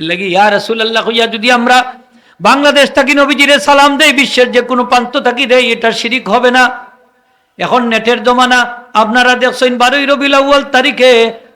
লাগি ইয়া রাসূলুল্লাহ কইয়া যদি আমরা বাংলাদেশ থাকি নবীজিরে সালাম দেই, বিশ্বের যে কোনো প্রান্ত থাকি দেই, এটা শিরিক হবে না। এখন নেটের জমানা, আপনারা দেখছেন বারোই রবিউল আউয়াল তারিখে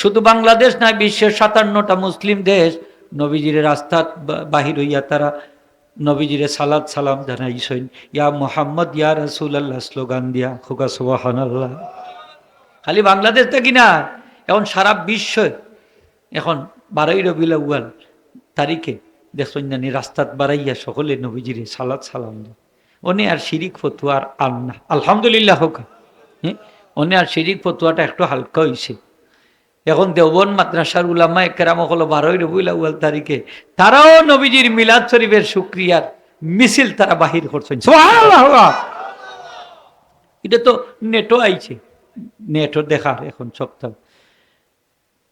শুধু বাংলাদেশ নয়, বিশ্বের সাতান্নটা মুসলিম দেশ, নবীজির রাস্তা বাহির হইয়া তারা নবীজিরে সালাদ সালাম জানাইছেন। ইয়া মোহাম্মদ, ইয়া রাসূলুল্লাহ, স্লোগান দিয়া, খুকা সুবহানাল্লাহ। খালি বাংলাদেশ থাকি না, এখন সারা বিশ্ব, এখন বারোই রবিউল আউয়াল তারিখে। দেখছেন জানি রাস্তাত বাড়াইয়া সকলে নবীজিরে সালাদ সালাম ওনে আর শিরিক ফতুয়ার আর না। আলহামদুলিল্লাহ হোক। হ্যাঁ ওনে আর শিরিক ফতুয়াটা একটু হালকা হয়েছে এখন দেওবন মাদ্রাসার উলামা একরাম হলো বারোই রবিউল আউয়াল তারিখে, তারাও নবীজির মিলাদ শরীফের সুক্রিয়ার মিছিল তারা বাহির করছেন। এটা তো নেটও আইছে। নেটও দেখার এখন সপ্তাহ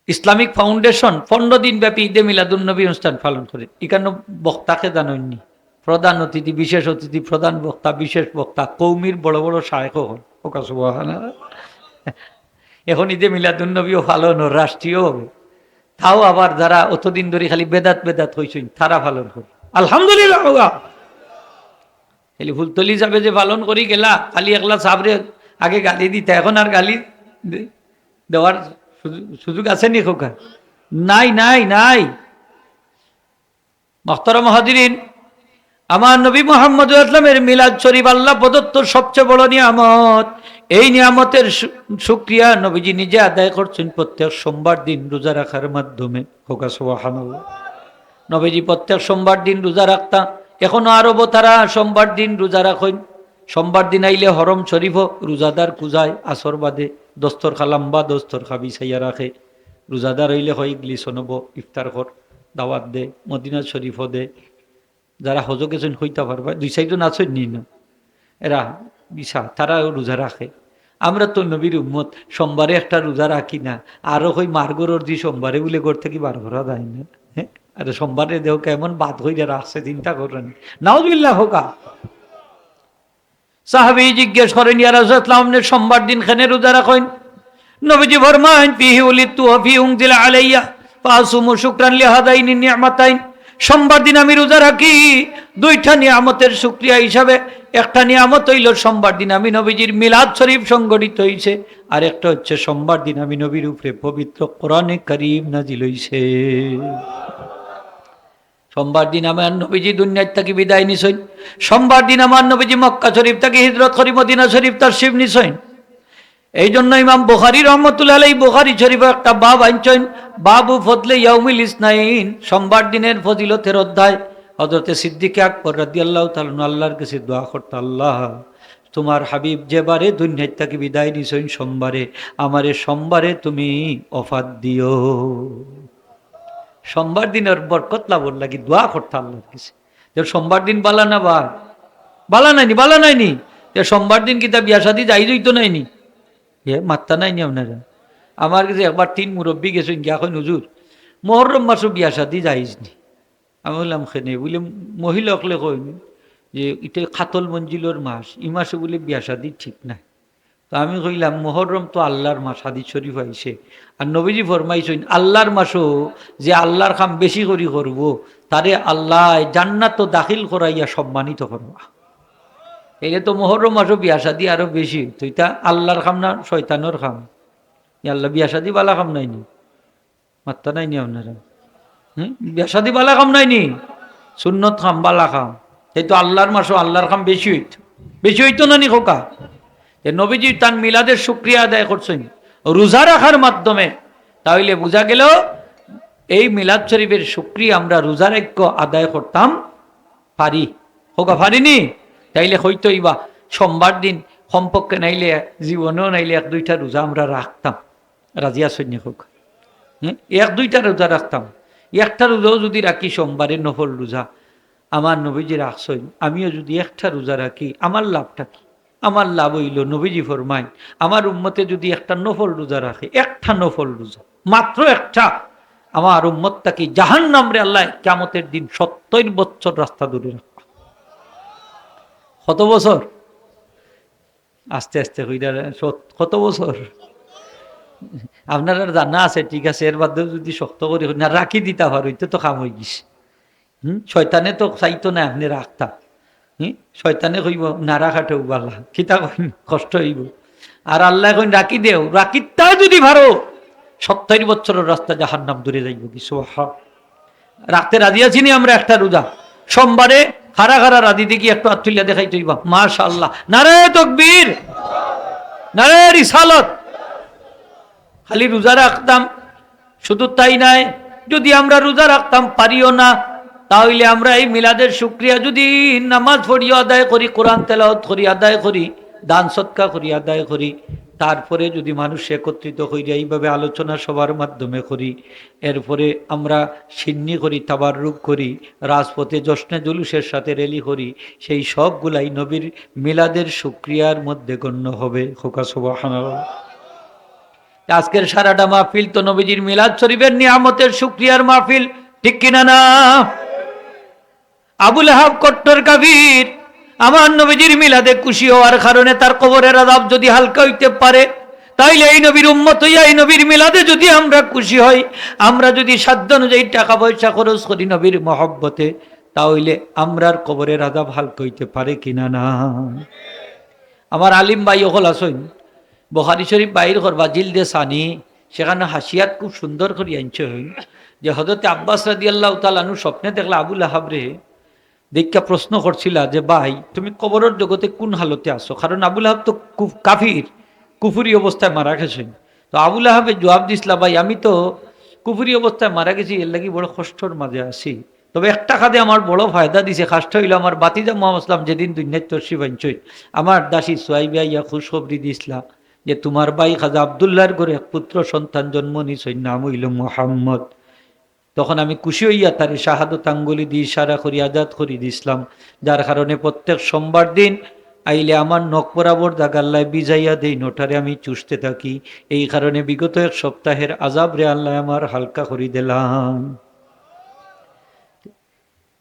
ইসলামিক ফাউন্ডেশন পনেরো দিন ব্যাপী ঈদে মিলাদুন্নবী অনুষ্ঠান পালন করে। এখানে বক্তাকে জানেননি প্রধান অতিথি, বিশেষ অতিথি, প্রধান বক্তা, বিশেষ বক্তা, কৌমির বড় বড় শায়েক হল ওকা। এখন ঈদে মিলাদুন্নবীও পালন ও রাষ্ট্রীয় হবে। তাও আবার যারা অতদিন ধরে খালি বেদাত বেদাত হয়েছেন তারা পালন করে আলহামদুলিল্লাহ। খালি ফুলতলি যাবে যে পালন করি গেলা, খালি একলা সাবরে আগে গালি দিতে, এখন আর গালি দেওয়ার সুযোগ- আছে নি খোকা? নাই নাই নাই। মখতর মহাদিন আমার নবী মোহাম্মদ আসলামের মিলাদ শরীফ আল্লাহ প্রদত্ত সবচেয়ে বড় নিয়ামত। এই নিয়ামতের সু- শুক্রিয়া নবীজি নিজে আদায় করছেন প্রত্যেক সোমবার দিন রোজা রাখার মাধ্যমে। নবীজি প্রত্যেক সোমবার দিন রোজা রাখতাম এখনও আরব তারা সোমবার দিন রোজা রাখেন। সোমবার দিন আইলে হরম শরীফও রোজাদার কুজায় আসর বাদে দস্তর খালাম্বা দস্তর খাবি সাইয়া রাখে রোজাদার হইলে হয় গ্লিসনব ইফতার কর দাওয়াত দে মদিনা শরীফও দে। যারা হজ গেছেন হইতে পারবা দুই চারজন আছেন নি না এরা বিশা তারাও রোজা রাখে আমরা তো নবীর উম্মত সোমবারে একটা রোজা রাখি না আরও হই মার্গরর দি সোমবারে বলে ঘর থেকে বার করা যায় না হ্যাঁ আর সোমবারে দেহ কেমন বাদ হইয়া রাখছে চিন্তা করেন নাউজুবিল্লাহ হোকা। সাহাবি জিজ্ঞেস করেন, ইয়া সোমবার দিন খানে রোজা রাখেন? নবীজি ফরমান ফিহি উলিতু ওয়া ফি উনজিলা আলাইয়া ফাসুমু শুকরান লিহাদাইনি নি'মাতাইন সোমবার দিন আমি রোজা রাখি, দুইটা নিয়ামতের শুক্রিয়া হিসাবে। একটা নিয়ামত হইল, সোমবার দিন আমি নবীজির মিলাদ শরীফ সংগঠিত হইছে। আর একটা হচ্ছে, সোমবার দিন আমি নবীর উপরে পবিত্র কোরআনে করিম নাজিল হইছে। সোমবার দিন আমার নবীজি দুনিয়ার থেকে বিদায় নিছইন সোমবার দিন আমার নবীজি মক্কা শরীফ থেকে হিজরত করি, মদিনা শরীফ তার শিব নিছইন এই জন্য ইমাম বুখারি রহমতুল্লাহ আলাই বুখারি শরীফ একটা বাব আনছেন, বাবু ফদলে ইয়াউমিল ইসনাইন, সোমবার দিনের ফজিলতের অধ্যায়। হজরতে সিদ্দিকে আকবর রাদি আল্লাহ আল্লাহর কাছে দোয়া করতে, আল্লাহ, তোমার হাবিব যেবারে দুনিয়ার থেকে বিদায় নিছইন সোমবারে, আমারে সোমবারে তুমি অফাত দিও। সোমবার দিনের বরকত লাভর লাগি দোয়া করতে আল্লাহর কাছে যে সোমবার দিন বালা না বা বালা নাইনি বালা নাইনি। যে সোমবার দিন কিতা বিয়া শাদি যাই যাইতো নাইনি? এ মাত্তা নাইনি আপনারা। আমার কাছে একবার তিন মুরব্বী গেছেন গিয়া কই হুজুর, মহরম মাসও বিয়া শাদি যাইজনি আমি বললাম খেনে বলে মহিলা হকলে কইন যে এটা খাতল মঞ্জিলর মাস ই মাসে বলে বিয়া শাদি ঠিক নাই। তো আমি কইলাম, মোহরম তো আল্লাহর মাস, হাদিস শরীফ আইছে। আর নবীজি ফরমাইছেন, আল্লাহর মাসও যে আল্লাহর খাম বেশি করি করব, তারে আল্লাহ জান্নাত তো দাখিল করাইয়া সম্মানিত করবা। এটা তো মোহরম মাসও বিয়া শাদি আরও বেশি, তো এটা আল্লাহর খাম না শয়তানোর খাম? আল্লাহ বিয়া শাদি বালা খাম নাইনি? মাত্তা নাইনি আপনারা? হুম? বিয়া শাদি বালা খাম নাইনি? সুন্নত খাম, বালা খাম। এই তো আল্লাহর মাসও আল্লাহর খাম বেশি হইতো। বেশি হইতো না নি খোকা? যে নবীজি তার মিলাদের শুক্রিয়া আদায় করছেন। রোজা রাখার মাধ্যমে। তাহলে বোঝা গেল, এই মিলাদ শরীফের শুক্রিয়া আমরা রোজার ঐক্য আদায় করতাম, পারি। হোকা পারিনি, তাইলে হইতো ইবা সোমবার দিন সম্পর্কে নাইলে জীবনেও নাইলে এক দুইটা রোজা আমরা রাখতাম। রাজিয়া সৈন্য হোক? এক দুইটা রোজা রাখতাম। একটা রোজাও যদি রাখি, সোমবারে নফল রোজা। আমার নবীজি রাখছই আমিও যদি একটা রোজা রাখি, আমার লাভটা কি? আমার লাভ হইল, নবীজি ফরমাই আমার উম্মতে যদি একটা নফল রোজা রাখে, একটা নফল রোজা, মাত্র একটা, আমার উম্মতটাকে জাহান নামরে আল্লাহ কেমতের দিন সত্তর বছর রাস্তা দূরে রাখবা। কত বছর? আস্তে আস্তে হইরা কত বছর? আপনার জানা আছে, ঠিক আছে, এর বাদে যদি শক্ত করে না রাখি দিতা পারো তো কাম হয়ে গেছে হুম? শয়তানে তো চাইতো না আপনি রাখতা শয়তানে কইব না রাখাটেও বালা, কিতা কইন কষ্ট হইব। আর আল্লাহ কইন, রাখি দেও রাখি তা যদি ভারো সত্তর বছরের রাস্তা জাহার নাম দূরে যাইব কি সোহা রাখতে রাজি আছি নি আমরা একটা রোজা। সোমবারে খারা খারা রাধি দেখি একটু আত্মুল্লা দেখাই তৈবা মাশা আল্লাহ নারে তকবীর, নারে রিসালত। খালি রোজা রাখতাম, শুধু তাই নাই, যদি আমরা রোজা রাখতাম, পারিও না। তাহলে আমরা এই মিলাদের শুক্রিয়া যদি নামাজ পড়িও আদায় করি, কোরআন তেলাওয়াত করি, আদায় করি, দান সৎকা করি, আদায় করি, তারপরে যদি মানুষ একত্রিত হই এইভাবে আলোচনা সবার মাধ্যমে করি, এরপরে আমরা সিন্নি করি তাবার রূপ করি, রাজপথে জশ্নে জুলুসের সাথে রেলি করি, সেই সবগুলাই নবীর মিলাদের শুক্রিয়ার মধ্যে গণ্য হবে। খোকা আজকের সারাটা মাহফিল তো নবীজির মিলাদ শরীফের নিয়ামতের শুক্রিয়ার মাহফিল, ঠিক কিনা না? আবুল হাব কট্টর কাবির। আমার নবীজির মিলাদে খুশি হওয়ার কারণে তার কবরের আদাব যদি হালকা হইতে পারে, তাইলে এই নবীর উম্মত হইয়া এই নবীর মিলাদে যদি আমরা খুশি হই, আমরা যদি সাধ্য অনুযায়ী টাকা পয়সা খরচ করি নবীর মহব্বতে তাহলে আমরার কবরের আদাব হালকা হইতে পারে কিনা না? আমার আলিম ভাই হল আসইন বহারি শরীফ বাইর করবা, জিলদে সানি, সেখানে হাসিয়াত খুব সুন্দর করে আনছে। হইন যে হজরতে আব্বাস রাদি আল্লাহ তালানু স্বপ্নে দেখলা আবুল আহাবরে দীক্ষা প্রশ্ন করছিলা যে, ভাই, তুমি কবরের জগতে কোন হালতে আসো কারণ আবুল আহাব তো কাফির, কুফুরি অবস্থায় মারা গেছেন। তো আবুল আহাবে জবাব দিছিলা, ভাই, আমি তো কুফুরি অবস্থায় মারা গেছি, এর লাগি বড় কষ্টর মাঝে আছি। তবে একটা খাদে আমার বড় ফায়দা দিছে খাষ্ট হইল আমার বাতিজা মোহাম্মদ যেদিন দুনিয়ার তর্সি বাঞ্চই আমার দাসী সোয়াইবিয়া ইয়া খুশখবরি দিছিলা যে, তোমার ভাই খাজা আবদুল্লাহর ঘরে এক পুত্র সন্তান জন্ম নিছই নাম হইল মোহাম্মদ। তখন আমি খুশি হইয়া তার শাহাদত আঙ্গুলি দিয়ে ইশারা করি, আজাদ করি দিছিলাম। যার কারণে প্রত্যেক সোমবার দিন আইলে আমার নখ বরাবর দাগাল্লায় বিজাইয়া দেই, নোটারে আমি চুষতে থাকি। এই কারণে বিগত এক সপ্তাহের আজাব রে আল্লাহ আমার হালকা করি দিলাম।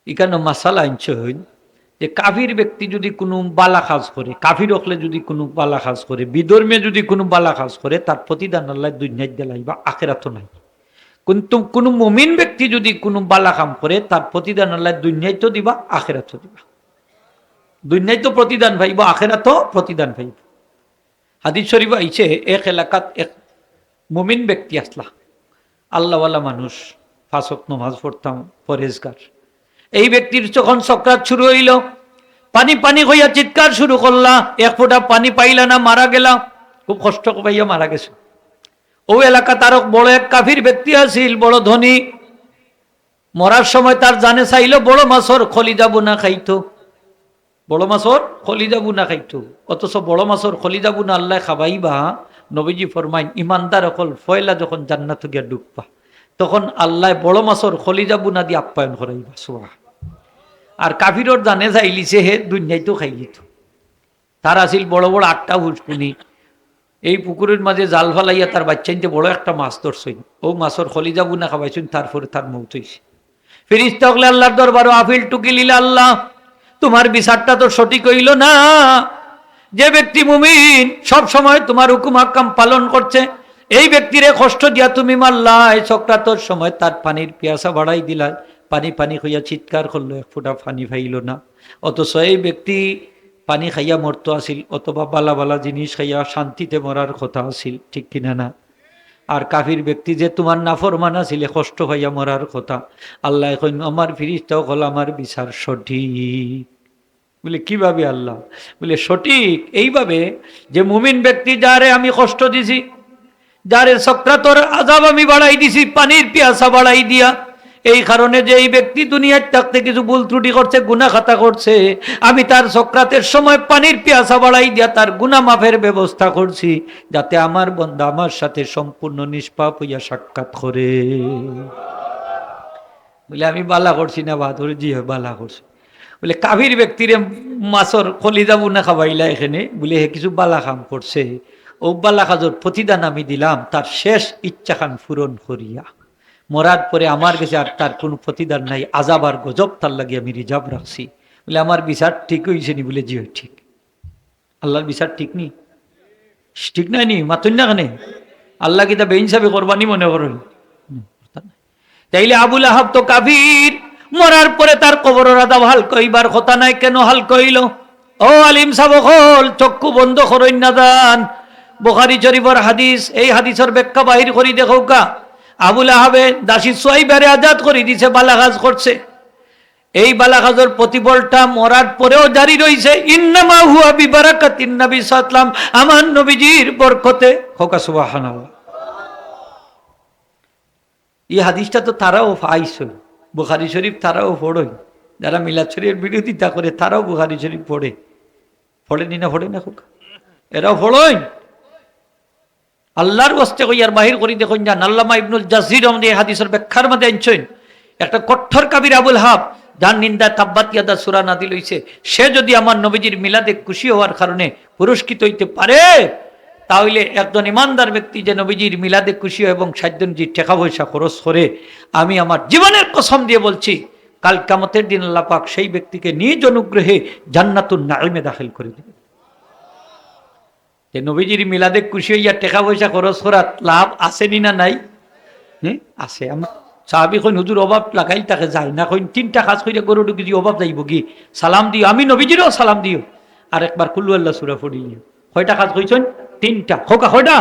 এখানে মাসালা আনছে হইন যে কাফির ব্যক্তি যদি কোনো বালা কাজ করে, কাফির হকলে যদি কোনো বালা কাজ করে, বিধর্মে যদি কোনো বালা কাজ করে, তার প্রতিদান আল্লাহ দুনিয়ায় দেলাই বা আখেরাত নাই। কিন্তু কোনো মমিন ব্যক্তি যদি কোনো বালা কাম করে, তার প্রতিদান আল্লাহ দুনিয়ায় তো দিবা আখেরাত দিবা। দুনিয়ায় তো প্রতিদান ভাইব আখেরাত প্রতিদান ভাইব। হাদিস শরীফ আইছে, এক এলাকাত এক মুমিন ব্যক্তি আসলা। আল্লাহওয়ালা মানুষ ফাঁসক নমাজ পড়তাম পরেজগার এই ব্যক্তির যখন চক্রাত শুরু হইল, পানি পানি হইয়া চিৎকার শুরু করলা, এক ফোঁটা পানি পাইলা না, মারা গেলা। খুব কষ্ট পাইয়া মারা গেছে। ও এলাকা তার বড় এক কাফির ব্যক্তি আছিল, বড় ধনী। মরার সময় তার জানে চাইল, বড় মাছর খলি যাব না খাইতো। বড় মাছর খলিজা বুনা খাইতো? অথচ বড় মাছর খলিজা বুনা আল্লাহ খাবাইবা। নবীজি ফরমাইন ইমানদার অকল ফয়লা যখন জান্নাত গিয়া ডুববা, তখন আল্লাহ বড় মাছর খলিজা বুনা দিয়ে আপ্যায়ন করাইবা সোয়া আর কাফিরর জানে যাইলিছে হে দুনিয়ায় তো খাই দিত তার আছিল বড় বড় আটটা হুসকুনি এই পুকুরের মাঝে জাল ফালাইয়া তার বাচ্চাইতে বড় একটা মাছ ধরছই ও মাছর খলিজা বুনা খাবাইছেন, তারপরে তার মৌত হইছে। ফিরিস্তা হকলে আল্লাহর দরবারও আফিল টুকি লিলা আল্লাহ, তোমার বিচারটা তো সঠিক হইল না। যে ব্যক্তি মুমিন, সব সময় তোমার হুকুম হাক্কাম পালন করছে, এই ব্যক্তিরে কষ্ট দিয়া তুমি মারলা, এই চক্রাতর সময় তার পানির পিয়াসা বাড়াই দিলা। পানি পানি হইয়া চিৎকার করল, এক ফোঁটা পানি ফাইল না। অথচ এই ব্যক্তি পানি খাইয়া মরতো আসিল অথবা বালা বালা জিনিস খাইয়া শান্তিতে মরার কথা আসিল ঠিক কিনা না? আর কাফির ব্যক্তি যে তোমার নাফরমান ছিলে কষ্ট হইয়া মরার কথা। আল্লাহ এখন আমার ফিরিস্তাও হল আমার বিচার সঠিক। বলে, কীভাবে আল্লাহ? বলে, সঠিক। এইভাবে যে মুমিন ব্যক্তি যারে আমি কষ্ট দিছি, যারে সক্রাতর আজাব আমি বাড়াই দিছি, পানির পিয়াসা বাড়াই দিয়া এই কারণে যে এই ব্যক্তি দুনিয়ার থাকতে কিছু ভুল ত্রুটি করছে গুনা খাতা করছে, আমি তার সক্রাতের সময় পানির পিয়াসা বাড়াই দিয়া তার গুনা মাফের ব্যবস্থা করছি, যাতে আমার বন্ধা আমার সাথে সম্পূর্ণ নিষ্পাপ হইয়া সাক্ষাৎ করে। বলে, আমি বালা করছি না বাহাদুর জি হয় বালা করছি। বলে কাভির ব্যক্তিরে মাছর কলি যাব না খাবাইলা এখানে। বলে, হে, কিছু বালা খাম করছে। ও বালা কাজর প্রতিদান আমি দিলাম, তার শেষ ইচ্ছা খান পূরণ করিয়া। মরার পরে আমার কাছে আর তার কোনো প্রতিদান নাই, আজাব আর গজব তার লাগে আমি রিজার্ভ রাখছি। বলে আমার বিচার ঠিক হয়েছে নি বলে জি ঠিক। আল্লাহর বিচার ঠিক নি? ঠিক নাই নি? মাতুন না কেন? আল্লাহ কিতা বেইনসাবি কোরবানি মনে করেন? তাইলে আবুল আহাব তো কাফির। মরার পরে তার কবর রাধা হাল কইবার কথা নাই, কেন হাল কইল? ও আলিম সাব হল চক্ষু বন্ধ করইন না দান বোখারি শরীফর হাদিস, এই হাদিসের ব্যাখ্যা বাহির করি দেখো কা আবুল আহাবে দাসী সোয়াইবারে আজাদ করে দিছে, বালাগাজ করছে। এই বালাগাজের প্রতিবলটা মরার পরেও জারি রইছে। ইন্নামা হুয়া বিবারাকাতিন নবী সাল্লাম আমার নবীজির বরকতে। খোকা সুবহানাল্লাহ। এই হাদিসটা তো তারাও পাইছে বুখারি শরীফ তারাও পড়ে। যারা মিলাদ শরীফের বিরোধিতা করে, তারাও বুখারি শরীফ পড়ে। পড়েনি না, পড়ে না খোকা এরাও পড়েন। আল্লাহর বস্তে কইয়ার বাহির করি দেখুন যান আল্লামা ইবনুল জাজির আমাদের এই হাদিসের ব্যাখ্যার মধ্যে আনছেন। একটা কঠোর কাবির আবুল হাব, যার নিন্দা তাব্বাত ইয়াদা সুরা নাদি লইছে সে যদি আমার নবীজির মিলাদে খুশি হওয়ার কারণে পুরস্কৃত হইতে পারে, তাহলে একজন ইমানদার ব্যক্তি যে নবীজির মিলাদে খুশি হয় এবং সাধ্যনজির টাকা পয়সা খরচ করে, আমি আমার জীবনের কসম দিয়ে বলছি, কাল কামতের দিন আল্লাহ পাক সেই ব্যক্তিকে নিজ অনুগ্রহে জান্নাতুন নাইমে দাখিল করে দেবে যে নবীজির মিলাদে খুশি হইয়া টাকা পয়সা খরচ করার লাভ আসেনি না নাই? হ্যাঁ আছে আমার সাহাবি কইন, হুজুর, অভাব লাগাই তাকে যায় না কইন। তিনটা কাজ কইরা গরু ঢুকি দিয়ে অভাব যাইব কি? সালাম দিও। আমি নবীজিরও সালাম দিও। আর একবার কুল্লু আল্লাহ সুরা ফড়িয়ে কয়টা কাজ কইছেন? তিনটা। হোকা কয়টা?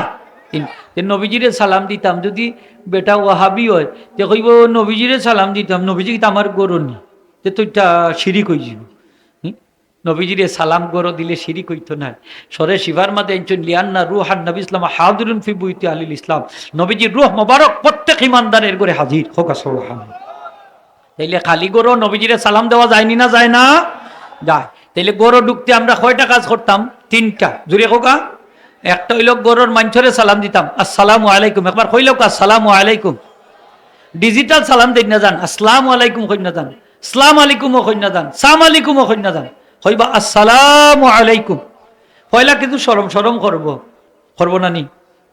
নবীজিরে সালাম দিতাম, যদি বেটা ওয়াহাবি হয় তে কইব, নবীজিরে সালাম দিতাম, নবীজি তো আমার গরু নি তে তুইটা সিঁড়ি কই নবীজিরে সালাম গরো দিলে শিরিক হইতো না। সরে শিবার মাদে একজন লিয়ান্না রুহান নবী ইসলাম হাদুরুন ফি বুইতি আলিল ইসলাম। নবীজির রুহ মোবারক প্রত্যেক ইমানদারের করে হাজির। হোকা সোহান তাইলে খালি গরো, নবীজিরে সালাম দেওয়া যায়নি না যায় না? যায়। তাইলে গরো ঢুকতে আমরা কয়টা কাজ করতাম? তিনটা। জুড়ে হোকা একটা হইল গরুর মাঞ্ছরে সালাম দিতাম। আসসালামু আলাইকুম। একবার কইল, আসসালামু আলাইকুম। ডিজিটাল সালাম দিন না যান। আসসালামু আলাইকুম কই না যান। সালাম আলাইকুমও কই না যান। সাম আলাইকুমও কই না যান। হইবা, আসসালামু আলাইকুম। পয়লা কিন্তু সরম সরম করব। করব না নি?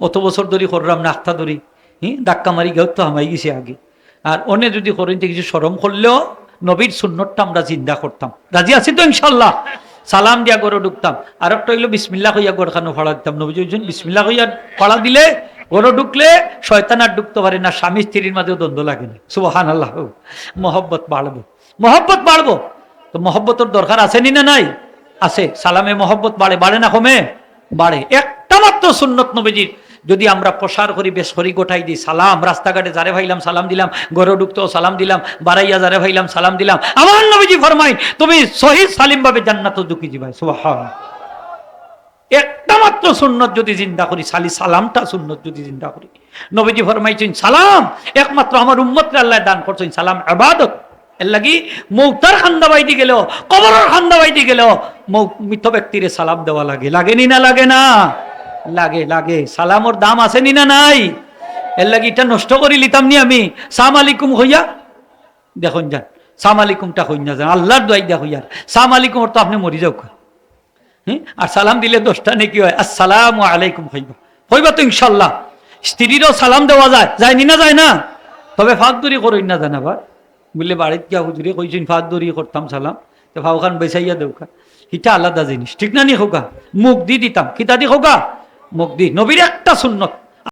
অত বছর ধরে করলাম না আখতা ধরি। হি? ধাক্কা মারি গেও তো হামাই গেছে আগে। আর অন্য যদি করেন কিছু সরম করলেও নবীর সুন্নতটা আমরা চিন্তা করতাম। রাজি আছি তো ইনশাল্লাহ সালাম দিয়া গরু ঢুকতাম। আর একটা হইল বিসমিল্লা কইয়া গড় খানো ফাড়া দিতাম। নবীজি বিসমিল্লা কইয়া ফাড়া দিলে গরু ঢুকলে শয়তান আর ঢুকতে পারে না। স্বামী স্ত্রীর মাঝেও দ্বন্দ্ব লাগে না। সুবহান আল্লাহ মহব্বত বাড়বো। মহব্বত বাড়বো। তো মহব্বতর দরকার আছে নি না নাই? আছে। সালামে মহব্বত বাড়ে বাড়ে না কমে? বাড়ে। একটা মাত্র সুন্নত নবীজির যদি আমরা প্রসার করি, বেশ করি, গোটাই দিই। সালাম, রাস্তাঘাটে যারে ভাইলাম, সালাম দিলাম গরু ঢুকতেও সালাম দিলাম বাড়াইয়া যারে ভাইলাম, সালাম দিলাম। আমার নবীজি ফরমাই তুমি শহীদ সালিম ভাবে জান্নাত ঢুকি যাবাই একটা মাত্র সুন্নত যদি জিন্দা করি, সালি সালামটা সুন্নত যদি জিন্দা করি। নবীজি ফরমাইছেন, সালাম, একমাত্র আমার উম্মতরে আল্লাহ দান করছেন, সালাম, আবাদত। এর লাগি মৌতার খান্দা বাইতে গেলেও, কবরের খান্দা বাইতে গেলেও মৃত ব্যক্তিরে সালাম দেওয়া লাগে। লাগেনি না, লাগে না? লাগে লাগে। সালামর দাম আসেনি না, নাই? এর লাগি এটা নষ্ট করে লিতাম নি আমি। সাম আলিকুম হইয়া? দেখুন যান। সাম আলিকুমটা হই না যান। আল্লাহর দোয়াই দেখ হইয়ার। সাম আলিকুম তো আপনি মরি যাও হ্যাঁ আর সালাম দিলে দশটা নাকি হয়? আসসালাম আলাইকুম হইবা। হইবা তো ইনশাল্লাহ। স্ত্রীরও সালাম দেওয়া যায়। যায়নি না, যায় না? তবে ফাঁক দূরি করই না জানা বা বললে বাড়িত গিয়া হুজুরে কইছেন ফাত দরি করতাম, সালাম। তো ফাউখান বেসাইয়া দেউকা হিটা আলাদা জিনিস। ঠিক না নি হোকা মুখ দি দিতাম। কিতা দি হোকা মুখ দি। নবীর একটা সুন্নত।